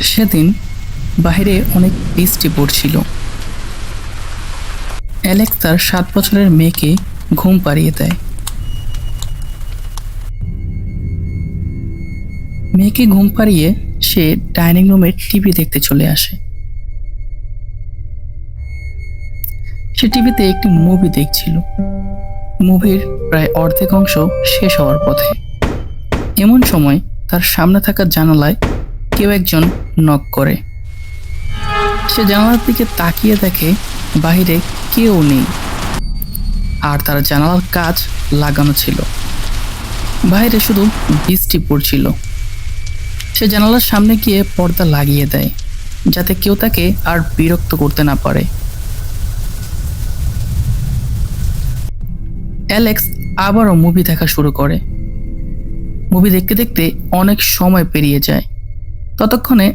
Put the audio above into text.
সেদিন বাইরে অনেক বৃষ্টি পড়ছিল। অ্যালেক্স তার সাত বছরের মেয়েকে ঘুম পাড়িয়ে দেয়। মেয়েকে ঘুম পাড়িয়ে সে ডাইনিং রুমে টিভি দেখতে চলে আসে। সে টিভিতে একটি মুভি দেখছিল। মুভির প্রায় অর্ধেক অংশ শেষ হওয়ার পথে। এমন সময় তার সামনে থাকা জানালায় কেউ একজন নক করে। সে জানালার দিকে তাকিয়ে দেখে বাহিরে কেউ নেই। আর তার জানালার কাজ লাগানো ছিল। বাইরে শুধু বৃষ্টি পড়ছিল। সে জানালার সামনে গিয়ে পর্দা লাগিয়ে দেয়, যাতে কেউ তাকে আর বিরক্ত করতে না পারে। অ্যালেক্স আবারও মুভি দেখা শুরু করে। মুভি দেখতে দেখতে অনেক সময় পেরিয়ে যায়। ততক্ষণে